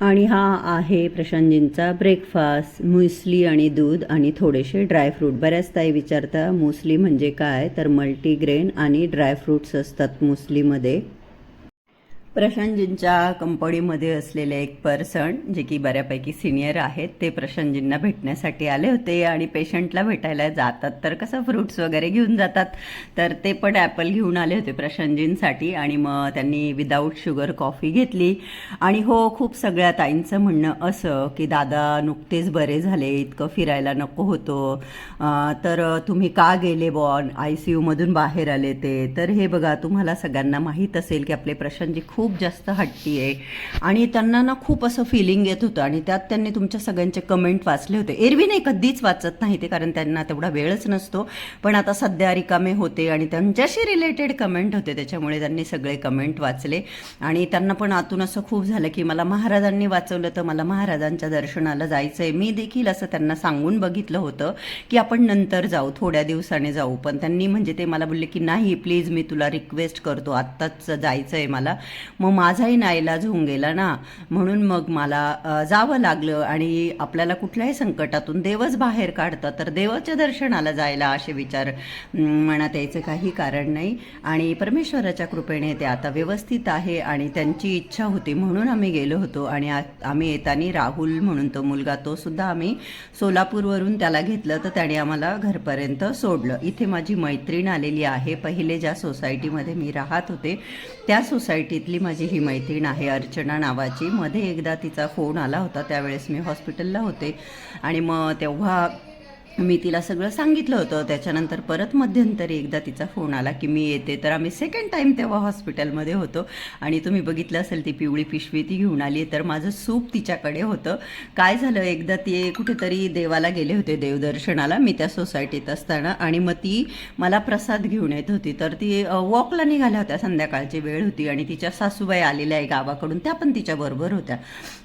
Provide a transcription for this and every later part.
आणि हा आहे प्रशांतजींचा ब्रेकफास्ट मुसली आणि दूध आणि थोडेसे ड्रायफ्रूट बऱ्याच ताई विचारता मुसली म्हणजे काय? तर मल्टीग्रेन आणि ड्रायफ्रूट्स असतात मुसलीमध्ये प्रशांतजींच्या कंपनीमध्ये असलेले एक पर्सन जे की बऱ्यापैकी सिनियर आहेत ते प्रशांतजींना भेटण्यासाठी आले होते आणि पेशंटला भेटायला जातात. तर कसं फ्रुट्स वगैरे घेऊन जातात? तर ते पण ॲपल घेऊन आले होते प्रशांतजींसाठी आणि मग त्यांनी विदाऊट शुगर कॉफी घेतली. आणि हो खूप सगळ्या ताईंचं म्हणणं असं की दादा नुकतेच बरे झाले इतकं फिरायला नको होतं. तर तुम्ही का गेले बॉन आय सी यूमधून बाहेर आले ते. तर हे बघा तुम्हाला सगळ्यांना माहीत असेल की आपले प्रशांतजी खूप खूप जास्त हट्टी आहे. आणि त्यांना ना खूप असं फिलिंग येत होतं. आणि त्यात त्यांनी तुमच्या सगळ्यांचे कमेंट वाचले होते. एरवी नाही कधीच वाचत नाही ते कारण त्यांना तेवढा वेळच नसतो. पण आता सध्या रिकामे होते आणि त्यांच्याशी रिलेटेड कमेंट होते. त्याच्यामुळे त्यांनी सगळे कमेंट वाचले. आणि त्यांना पण आतून असं खूप झालं की मला महाराजांनी वाचवलं तर मला महाराजांच्या दर्शनाला जायचं आहे मी देखील असं त्यांना सांगून बघितलं होतं की आपण नंतर जाऊ थोड्या दिवसाने जाऊ. पण त्यांनी म्हणजे ते मला बोलले की नाही प्लीज मी तुला रिक्वेस्ट करतो. आत्ताच जायचं आहे मला. मग माझाही नाईलाज होऊन गेला ना. म्हणून मग मला जावं लागलं आणि आपल्याला कुठल्याही संकटातून देवच बाहेर काढतं. तर देवाच्या दर्शनाला जायला असे विचार अम, मनात यायचं काही कारण नाही. आणि परमेश्वराच्या कृपेने ते आता व्यवस्थित आहे आणि त्यांची इच्छा होती म्हणून आम्ही गेलो होतो. आणि आ- आम्ही येताना राहुल म्हणून तो मुलगा तो सुद्धा आम्ही सोलापूरवरून त्याला घेतलं. तर त्याने आम्हाला घरपर्यंत सोडलं. इथे माझी मैत्रीण आलेली आहे. पहिले ज्या सोसायटीमध्ये मी राहत होते त्या सोसायटीतली माझी ही मैत्रीण आहे अर्चना नावाची. मध्ये एकदा तिचा फोन आला होता त्यावेळेस मी हॉस्पिटलला होते. आणि मग तेव्हा मी तिला सगळं सांगितलं होतं. त्याच्यानंतर परत मध्यंतरी एकदा तिचा फोन आला की मी येते. तर आम्ही सेकंड टाईम तेव्हा हॉस्पिटलमध्ये होतो. आणि तुम्ही बघितलं असेल ती पिवळी पिशवी ती घेऊन आली तर माझं सूप तिच्याकडे होतं. काय झालं? एकदा ती कुठेतरी देवाला गेले होते देवदर्शनाला. मी त्या सोसायटीत असताना. आणि मग ती मला प्रसाद घेऊन येत होती. तर ती वॉकला निघाल्या होत्या. संध्याकाळची वेळ होती. आणि तिच्या सासूबाई आलेल्या आहे गावाकडून. त्या पण तिच्याबरोबर होत्या.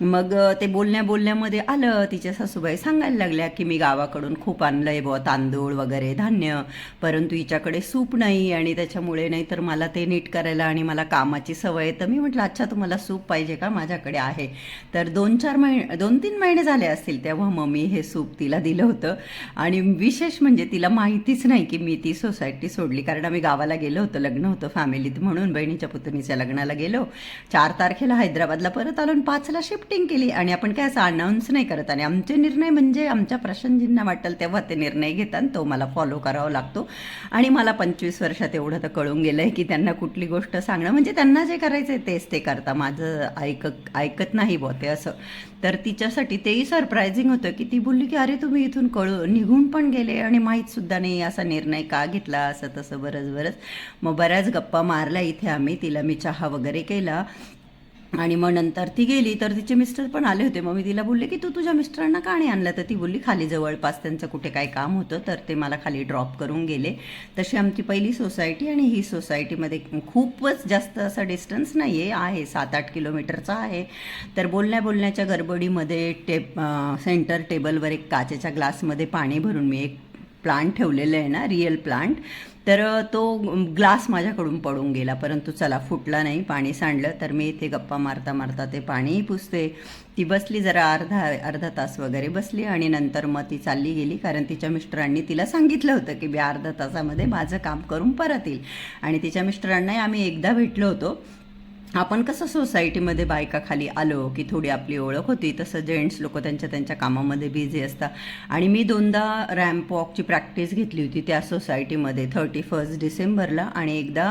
मग ते बोलण्या बोलण्यामध्ये आलं. तिच्या सासूबाई सांगायला लागल्या की मी गावाकडून खूप आणलंय बुवा तांदूळ वगैरे धान्य. परंतु हिच्याकडे सूप नाही आणि त्याच्यामुळे नाही तर मला ते नीट करायला आणि मला कामाची सवय तर मी म्हटलं अच्छा तुम्हाला सूप पाहिजे का? माझ्याकडे आहे. तर दोन चार महिने दोन तीन महिने झाले असतील तेव्हा मग मी हे सूप तिला दिलं होतं. आणि विशेष म्हणजे तिला माहितीच नाही की मी ती सोसायटी सोडली. कारण आम्ही गावाला गेलो होतो लग्न होतं फॅमिलीत म्हणून बहिणीच्या पुतणीच्या लग्नाला गेलो. चार तारखेला हैदराबादला परत आलो आणि पाचला शिफ्टिंग केली. आणि आपण काय असं अनाऊन्स नाही करत. आणि आमचे निर्णय म्हणजे आमच्या प्रशांतजींना वाटेल तेव्हा ते निर्णय घेतात तो मला फॉलो करावा लागतो. आणि मला पंचवीस वर्षात एवढं तर कळून गेलं आहे की त्यांना कुठली गोष्ट सांगणं म्हणजे त्यांना जे करायचं आहे तेच ते करता. माझं ऐक ऐकत नाही बुवा ते असं. तर तिच्यासाठी तेही सरप्रायझिंग होतं की ती बोलली की अरे तुम्ही इथून कळू निघून पण गेले आणि माहीतसुद्धा नाही असा निर्णय का घेतला? असं तसं बरंच बरंच. मग बऱ्याच गप्पा मारल्या इथे आम्ही. तिला मी चहा वगैरे केला. आणि मग नंतर ती गेली तर तिचे मिस्टर पण आले होते. मग मी तिला बोलले की तू तुझ्या मिस्टरांना का नाही आणलं? तर ती बोलली खाली जवळपास त्यांचं कुठे काय काम होतं तर ते मला खाली ड्रॉप करून गेले. तशी आमची पहिली सोसायटी आणि ही सोसायटीमध्ये खूपच जास्त असं डिस्टन्स नाही आहे आहे सात आठ किलोमीटरचा आहे. तर बोलण्या बोलण्याच्या गडबडीमध्ये टेप सेंटर टेबलवर एक काचेच्या ग्लासमध्ये पाणी भरून मी एक प्लांट ठेवलेलं आहे ना रिअल प्लांट तर तो ग्लास माझ्याकडून पडून गेला. परंतु चला फुटला नाही पाणी सांडलं. तर मी इथे गप्पा मारता मारता ते पाणीही पुसते. ती बसली जरा अर्धा अर्धा तास वगैरे बसली आणि नंतर मग ती चालली गेली. कारण तिच्या मिस्टरांनी तिला सांगितलं होतं की मी अर्धा तासामध्ये माझं काम करून परत येईल. आणि तिच्या मिस्टरांनाही आम्ही एकदा भेटलो होतो. आपण कसं सोसायटीमध्ये बायकाखाली आलो की थोडी आपली ओळख होती तसं जेंट्स लोक त्यांच्या त्यांच्या कामामध्ये बिझी असतात. आणि मी दोनदा रॅम्प वॉकची प्रॅक्टिस घेतली होती त्या सोसायटीमध्ये थर्टी फर्स्ट डिसेंबरला आणि एकदा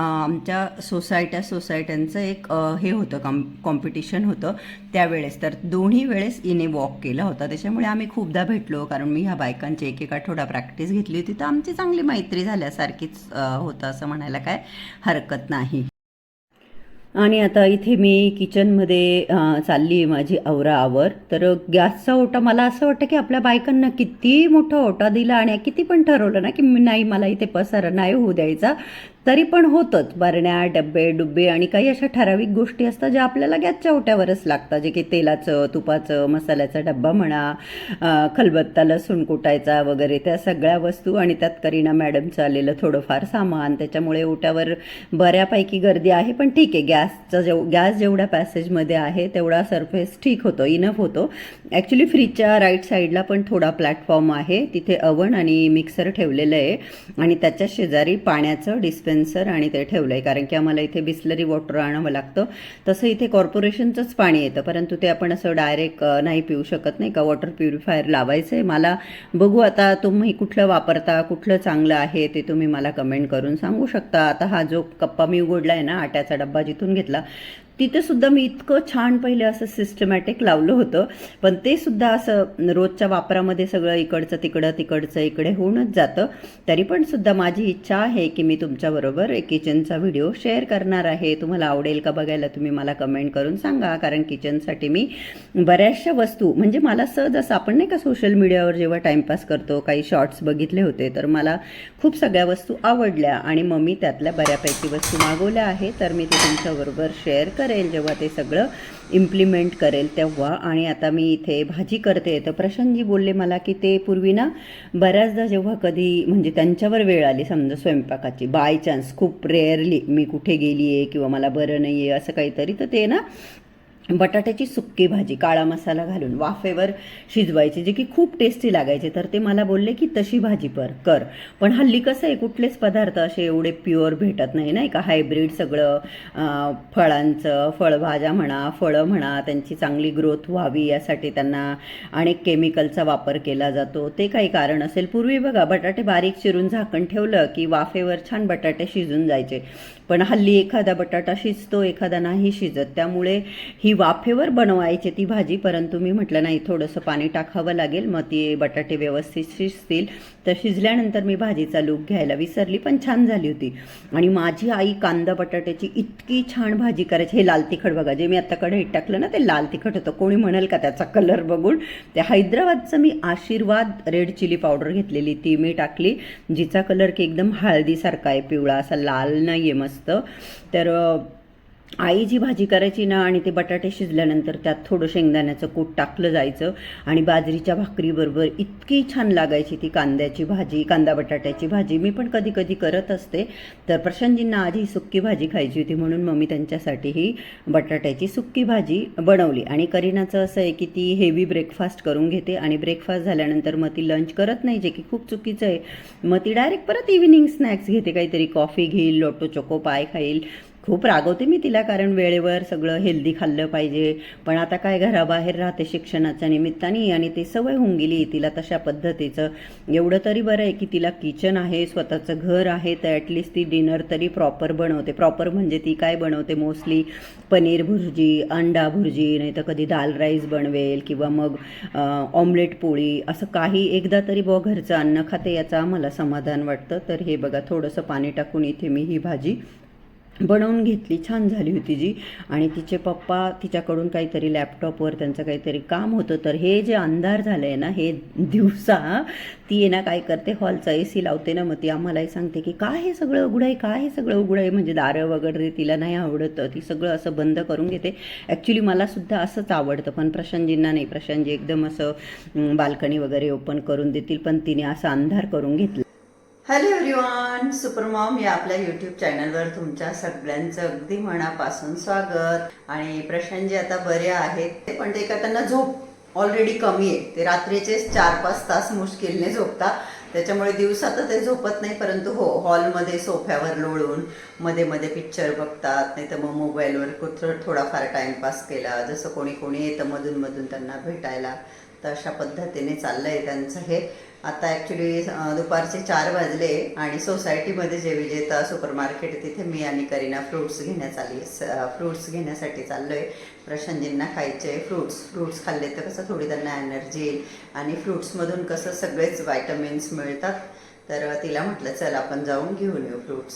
आमच्या सोसायट्या सोसायट्यांचं एक हे होतं कॉम कॉम्पिटिशन होतं त्यावेळेस. तर दोन्ही वेळेस इने वॉक केला होता. त्याच्यामुळे आम्ही खूपदा भेटलो कारण मी ह्या बायकांची एक एक आठवडा प्रॅक्टिस घेतली होती. तर आमची चांगली मैत्री झाल्यासारखीच होतं असं म्हणायला काय हरकत नाही. आणि आता इथे मी किचनमध्ये चालली आहे माझी आवरा आवर. तर गॅसचा ओटा मला असं वाटतं की आपल्या बायकांना किती मोठा ओटा दिला आणि किती पण ठरवलं ना की नाही मला इथे पसारा नाही होऊ द्यायचा. तरी पण होतंच. बरण्या डब्बे डुब्बे आणि काही अशा ठराविक गोष्टी असतात ज्या आपल्याला गॅसच्या ओट्यावरच लागतात. जे की तेलाचं तुपाचं मसाल्याचा डब्बा म्हणा खलबत्ता लसूण कुटायचा वगैरे त्या सगळ्या वस्तू आणि त्यात करीना मॅडमचं आलेलं थोडंफार सामान. त्याच्यामुळे ओट्यावर बऱ्यापैकी गर्दी आहे पण ठीक आहे. गॅसचा जेव गॅस जेवढ्या पॅसेजमध्ये आहे तेवढा सरफेस ठीक होतो इनफ होतो. ॲक्च्युली फ्रीजच्या राईट साईडला पण थोडा प्लॅटफॉर्म आहे. तिथे अवन आणि मिक्सर ठेवलेलं आहे. आणि त्याच्या शेजारी पाण्याचं डिस्पेन्सर आणि ते ठेवलं आहे कारण की आम्हाला इथे बिस्लरी वॉटर आणावं लागतं. तसं इथे कॉर्पोरेशनचंच पाणी येतं. परंतु ते आपण असं डायरेक्ट नाही पिऊ शकत नाही का? वॉटर प्युरिफायर लावायचं आहे मला बघू आता तुम्ही कुठलं वापरता कुठलं चांगलं आहे ते तुम्ही मला कमेंट करून सांगू शकता. आता हा जो कप्पा मी उघडला आहे ना आट्याचा डब्बा जिथून घेतला तिथेसुद्धा मी इतकं छान पहिले असं सिस्टमॅटिक लावलं होतं. पण ते सुद्धा असं रोजच्या वापरामध्ये सगळं इकडचं तिकडं तिकडचं इकडे होऊनच जातं. तरी पण सुद्धा माझी इच्छा आहे की मी तुमच्याबरोबर एक किचनचा व्हिडिओ शेअर करणार आहे. तुम्हाला आवडेल का बघायला तुम्ही मला कमेंट करून सांगा. कारण किचनसाठी मी बऱ्याचशा वस्तू म्हणजे मला सहज असं आपण नाही का सोशल मीडियावर जेव्हा टाईमपास करतो काही शॉर्ट्स बघितले होते तर मला खूप सगळ्या वस्तू आवडल्या. आणि मग मी त्यातल्या बऱ्यापैकी वस्तू मागवल्या आहे तर मी ते तुमच्याबरोबर शेअर करेल जेव्हा ते सगळं इम्प्लिमेंट करेल तेव्हा. आणि आता मी इथे भाजी करते. तर प्रशांतजी बोलले मला की ते पूर्वी ना बऱ्याचदा जेव्हा कधी म्हणजे त्यांच्यावर वेळ आली समजा स्वयंपाकाची बाय चान्स खूप रेअरली मी कुठे गेली आहे किंवा मला बरं नाही आहे असं काहीतरी तर ते ना बटाट्याची सुक्की भाजी काळा मसाला घालून वाफेवर शिजवायची जी की खूप टेस्टी लागायची. तर ते मला बोलले की तशी भाजी पर कर. पण हल्ली कसं आहे कुठलेच पदार्थ असे एवढे प्युअर भेटत नाही नाही का? हायब्रिड सगळं फळांचं फळभाज्या म्हणा फळं म्हणा त्यांची चांगली ग्रोथ व्हावी यासाठी त्यांना अनेक केमिकलचा वापर केला जातो. ते काही कारण असेल. पूर्वी बघा बटाटे बारीक चिरून झाकण ठेवलं की वाफेवर छान बटाटे शिजून जायचे. पण हल्ली एखादा बटाटा शिजतो एखादा नाही शिजत. त्यामुळे ही वाफेवर बनवायची ती भाजी परंतु मी म्हटलं नाही थोडंसं पाणी टाकावं लागेल. मग ती बटाटे व्यवस्थित शिजतील. तर शिजल्यानंतर मी भाजीचा लूक घ्यायला विसरली पण छान झाली होती. आणि माझी आई कांदा बटाट्याची इतकी छान भाजी करायची. हे लाल तिखट बघा जे मी आता कढईत टाकलं ना ते लाल तिखट होतं. कोणी म्हणेल का त्याचा कलर बघून? त्या हैदराबादचं मी आशीर्वाद रेड चिली पावडर घेतलेली ती मी टाकली जिचा कलर की एकदम हळदीसारखा आहे पिवळा असा लाल नाही आहे मस्त. तर आई जी भाजी करायची ना आणि ते बटाटे शिजल्यानंतर त्यात थोडं शेंगदाण्याचं कूट टाकलं जायचं आणि बाजरीच्या भाकरीबरोबर इतकी छान लागायची ती कांद्याची भाजी कांदा बटाट्याची भाजी. मी पण कधी कधी करत असते. तर प्रशांतजींना आधी सुक्की भाजी खायची होती म्हणून मग मी त्यांच्यासाठी ही बटाट्याची सुक्की भाजी बनवली. आणि करीनाचं असं आहे की ती हेवी ब्रेकफास्ट करून घेते आणि ब्रेकफास्ट झाल्यानंतर मग ती लंच करत नाही जे की खूप चुकीचं आहे. मग ती डायरेक्ट परत इव्हिनिंग स्नॅक्स घेते. काहीतरी कॉफी घेईल लोटो चोको पाय खाईल. खूप रागवते मी तिला कारण वेळेवर सगळं हेल्दी खाल्लं पाहिजे. पण आता काय घराबाहेर राहते शिक्षणाच्या निमित्ताने आणि ती सवय होऊन गेली तिला तशा पद्धतीचं. एवढं तरी बरं आहे की तिला किचन आहे स्वतःचं घर आहे तर ॲटलिस्ट ती डिनर तरी प्रॉपर बनवते. प्रॉपर म्हणजे ती काय बनवते? मोस्टली पनीर भुर्जी अंडा भुर्जी नाही तर कधी दाल राईस बनवेल किंवा मग ऑमलेट पोळी. असं काही एकदा तरी बुवा घरचं अन्न खाते याचं आम्हाला समाधान वाटतं. तर हे बघा थोडंसं पाणी टाकून इथे मी ही भाजी बनवून घेतली. छान झाली होती जी. आणि तिचे पप्पा तिच्याकडून काहीतरी लॅपटॉपवर त्यांचं काहीतरी काम होतं. तर हे जे अंधार झालं आहे ना हे दिवसा ती आहे ना काय करते? हॉलचा ए सी लावते ना मग ती आम्हालाही सांगते की काय हे सगळं उघडं आहे काय हे सगळं उघडं आहे म्हणजे दारं वगैरे तिला नाही आवडत. ती सगळं असं बंद करून घेते. ॲक्च्युली मलासुद्धा असंच आवडतं पण प्रशांतजींना नाही. प्रशांतजी एकदम असं बाल्कनी वगैरे ओपन करून देतील पण तिने असा अंधार करून घेतला. हॅलो एव्हरीवन सुपरमॉम या आपल्या यूट्यूब चॅनलवर तुमच्या सगळ्यांचं अगदी मनापासून स्वागत. आणि प्रशांतजी आता बरे आहेत पण ते का त्यांना झोप ऑलरेडी कमी आहे. ते रात्रीचेच चार पाच तास मुश्किलने झोपतात. त्याच्यामुळे दिवसात ते झोपत नाही परंतु हो हॉलमध्ये सोफ्यावर लोळून मध्ये मध्ये पिक्चर बघतात. नाही तर मग मोबाईलवर कुठ थोडाफार टाइमपास केला. जसं कोणी कोणी येतं मधून मधून त्यांना भेटायला तर अशा पद्धतीने चाललं आहे त्यांचं हे. आता ॲक्च्युली दुपारचे चार वाजले आणि सोसायटीमध्ये जे विजेता सुपर मार्केट तिथे मी आणि करीना फ्रुट्स घेण्यास आली फ्रुट्स घेण्यासाठी चाललो आहे प्रशांतजींना खायचे फ्रुट्स फ्रुट्स खाल्ले तर कसं थोडी त्यांना एनर्जी येईल. आणि फ्रुट्समधून कसं सगळेच व्हायटमिन्स मिळतात. तर तिला म्हटलं चल आपण जाऊन घेऊन येऊ फ्रुट्स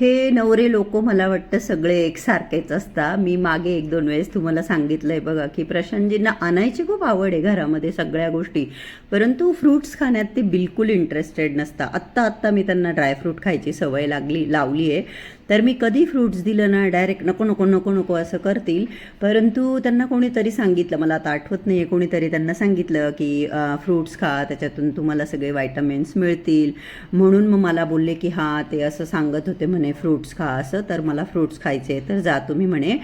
हे नवरे लोक मला वाटतं सगळे एकसारखेच असतात. मी मागे एक दोन वेळेस तुम्हाला सांगितलंय बघा की प्रशांतजींना आणायची खूप आवड आहे घरामध्ये सगळ्या गोष्टी. परंतु फ्रुट्स खाण्यात ते बिलकुल इंटरेस्टेड नसतात. आत्ता आत्ता मी त्यांना ड्रायफ्रूट खायची सवय लागली लावली आहे तर मी कधी फ्रूट्स दिलं ना डायरेक्ट नको नको नको नको असं करतील. परंतु त्यांना कोणीतरी सांगितलं मला आता आठवत नाही आहे कोणीतरी त्यांना सांगितलं की फ्रूट्स खा त्याच्यातून तुम्हाला सगळे व्हायटमिन्स मिळतील. म्हणून मग मला बोलले की हां ते असं सांगत होते म्हणे फ्रूट्स खा असं तर मला फ्रूट्स खायचे तर जा तुम्ही म्हणे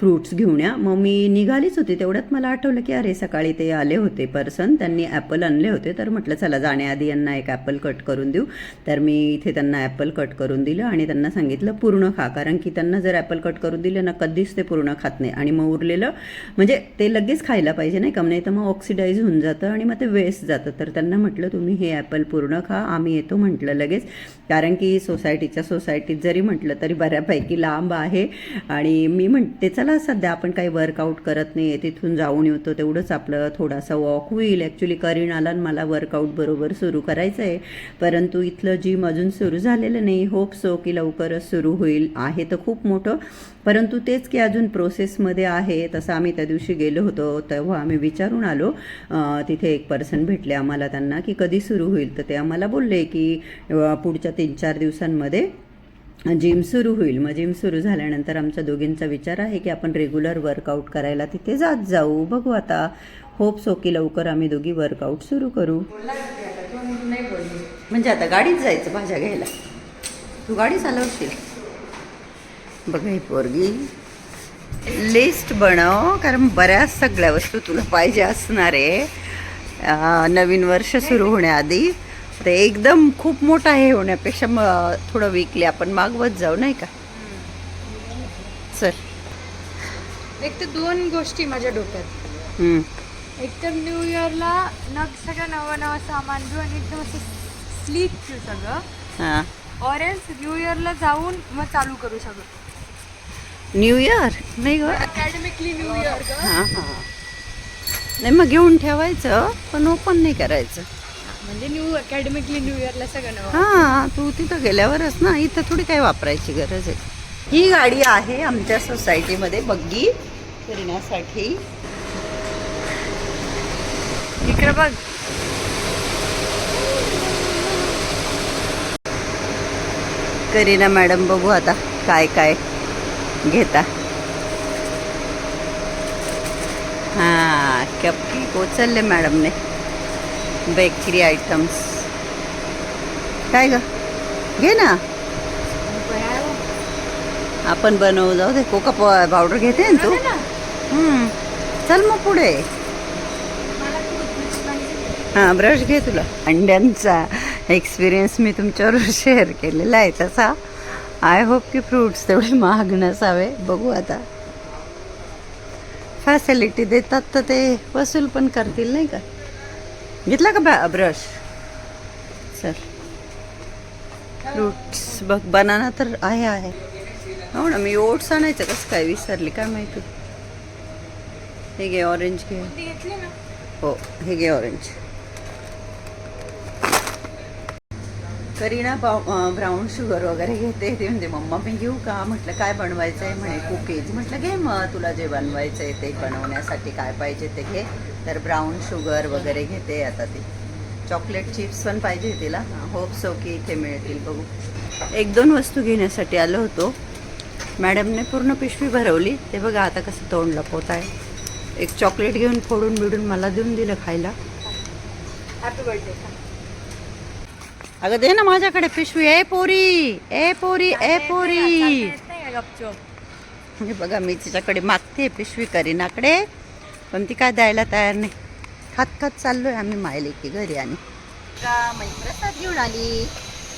फ्रूट्स घेऊन या. मग मी निघालीच होती तेवढ्यात मला आठवलं की अरे सकाळी ते आले होते पर्सन त्यांनी ॲपल आणले होते तर म्हटलं चला जाण्याआधी यांना एक ॲपल कट करून देऊ. तर मी इथे त्यांना ॲपल कट करून दिलं आणि त्यांना सांगितलं सांगितलं पूर्ण खा. कारण की त्यांना जर ॲपल कट करून दिलं ना कधीच ते पूर्ण खात नाही. आणि मग उरलेलं म्हणजे ते लगेच खायला पाहिजे नाही का? नाही तर मग ऑक्सिडाईज होऊन जातं आणि मग ते वेस्ट जातं. तर त्यांना म्हटलं तुम्ही हे ॲपल पूर्ण खा. आम्ही येतो म्हटलं लगेच. कारण की सोसायटीच्या सोसायटीत जरी म्हटलं तरी बऱ्यापैकी लांब आहे. आणि मी म्हणते चला सध्या आपण काही वर्कआउट करत नाही तिथून जाऊन येतो. तेवढंच आपलं थोडासा वॉक होईल. ॲक्च्युली करीनाला आणि मला वर्कआउट बरोबर सुरू करायचं आहे परंतु इथलं जिम अजून सुरू झालेलं नाही. होप सो की लवकर लवकरच सुरू होईल आहे तर खूप मोठं. परंतु तेच की अजून प्रोसेसमध्ये आहे तसं आम्ही त्या दिवशी गेलो होतो तेव्हा आम्ही विचारून आलो. तिथे एक पर्सन भेटले आम्हाला त्यांना की कधी सुरू होईल? तर ते आम्हाला बोलले की पुढच्या तीन चार दिवसांमध्ये जिम सुरू होईल. मग जिम सुरू झाल्यानंतर आमच्या दोघींचा विचार आहे की आपण रेग्युलर वर्कआउट करायला तिथे जात जाऊ. बघू आता. होप सो की लवकर आम्ही दोघी वर्कआउट सुरू करू. म्हणजे आता गाडीत जायचं भाज्या घ्यायला. तू गाडी चालवशील? बघा ही पोरगी लिस्ट बनव कारण बऱ्याच सगळ्या वस्तू तुला पाहिजे असणार आहे. नवीन वर्ष सुरू होण्याआधी. ते एकदम खूप मोठा हे होण्यापेक्षा मग थोडं विकली आपण मागवत जाऊ नाही का? चल. एक तर दोन गोष्टी माझ्या डोक्यात. एक तर न्यू इयरला नग सगळं नवं नवं सामान घेऊ आणि एकदम असं स्लीक घेऊ सगळं. हां. ऑरेंज न्यू इयरला जाऊन मग चालू करू सगळं. New year? नाही ग. अकॅडमिकली न्यू इयर हां हां. नाही मग घेऊन ठेवायचं पण ओपन नाही करायचं. म्हणजे न्यू अकॅडमिकली न्यू इयरला सगळं नवं. हां तू तिथं गेल्यावरच ना इथं थोडी काही वापरायची गरज आहे. ही गाडी आहे आमच्या सोसायटीमध्ये बग्गी फिरण्यासाठी. इकडे बघ. करीना मॅडम बघू आता काय काय घेता. हां कप केक उचलले मॅडमने. Bakery items. काय ग? घे ना. आपण बनवू जाऊ दे. कोका पावडर घेते ना तू. हम्म. चल मग पुढे. हां ब्रश घे तुला. अंड्यांचा. एक्सपिरियन्स मी तुमच्याबरोबर शेअर केलेला आहे तसा. आय होप की फ्रूट्स तेवढे महाग नसावे. बघू आता. फॅसिलिटी देतात तर ते वसूल पण करतील नाही का? घेतला का बा ब्रश चल. फ्रूट्स बघ बनाना तर आहे आहे. हो ना मी ओट्स आणायचं कसं काय विसरली काय माहिती? हे घे ऑरेंज घे. हो हे घे ऑरेंज करीना पाव ब्राऊन शुगर वगैरे घेते. ते म्हणते मम्मा मी घेऊ का? म्हटलं काय बनवायचं आहे म्हणे कुकीज. म्हटलं घे मग तुला जे बनवायचं आहे ते बनवण्यासाठी काय पाहिजे ते घे. तर ब्राऊन शुगर वगैरे घेते आता ती. चॉकलेट चिप्स पण पाहिजे तिला. होप सो की इथे मिळतील बघू. एक दोन वस्तू घेण्यासाठी आलो होतो. मॅडमने पूर्ण पिशवी भरवली. ते बघा आता कसं तोंड लपवत आहे. एक चॉकलेट घेऊन फोडून बिडून मला देऊन दिलं खायला. हॅपी बर्थडे अगं दे ना माझ्याकडे पिशवी. ए पोरी ए पोरी ए पोरी. हे बघा मी तिच्याकडे मागते पिशवी करीनाकडे पण ती काय द्यायला तयार नाही. खात खात चाललोय आम्ही मायले की घरी आणि. प्रसाद घेऊन आली.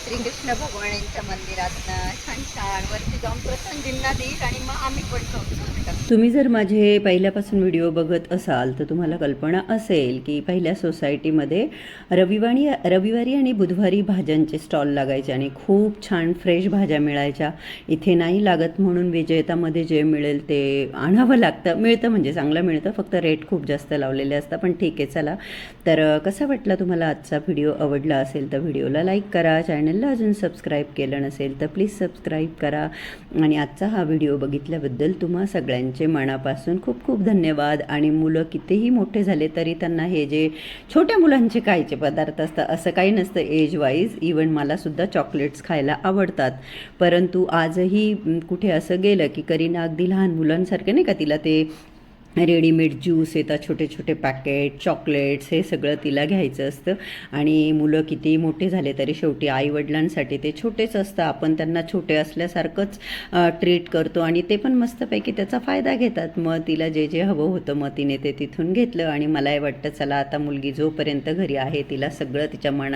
श्रीकृष्ण भगवान यांच्या मंदिरात छान छान वरती जाऊन प्रसंगींना देईल आणि मग आम्ही पण तुम्ही जर माझे पहिल्यापासून व्हिडिओ बघत असाल तर तुम्हाला कल्पना असेल की पहिल्या सोसायटीमध्ये रविवारी रविवारी आणि बुधवारी भाज्यांचे स्टॉल लागायचे आणि खूप छान फ्रेश भाज्या मिळायच्या. इथे नाही लागत म्हणून विजेतामध्ये जे मिळेल ते आणावं लागतं. मिळतं म्हणजे चांगलं मिळतं फक्त रेट खूप जास्त लावलेले असतात पण ठीक आहे चला. तर कसा वाटला तुम्हाला आजचा व्हिडिओ? आवडला असेल तर व्हिडिओला लाईक करा चॅनलला अजून सबस्क्राईब केलं नसेल तर प्लीज सबस्क्राईब करा. आणि आजचा हा व्हिडिओ बघितल्याबद्दल तुम्हा सगळ्यांचे मनापासून खूप खूप धन्यवाद. आणि मुलं कितीही मोठे झाले तरी त्यांना हे जे छोट्या मुलांचे खायचे पदार्थ असतात असं काही नसतं. एज वाईज इवन मलासुद्धा चॉकलेट्स खायला आवडतात. परंतु आजही कुठे असं गेलं की करीना अगदी लहान मुलांसारखे नाही का तिला ते रेडीमेड ज्यूस येतात छोटे छोटे पॅकेट चॉकलेट्स हे सगळं तिला घ्यायचं असतं. आणि मुलं किती मोठे झाले तरी शेवटी आईवडिलांसाठी ते छोटेच असतं. आपण त्यांना छोटे असल्यासारखंच ट्रीट करतो आणि ते पण मस्तपैकी त्याचा फायदा घेतात. मग तिला जे जे हवं होतं मग तिने ते तिथून घेतलं आणि मलाही वाटतं चला आता मुलगी जोपर्यंत घरी आहे तिला सगळं तिच्या मनात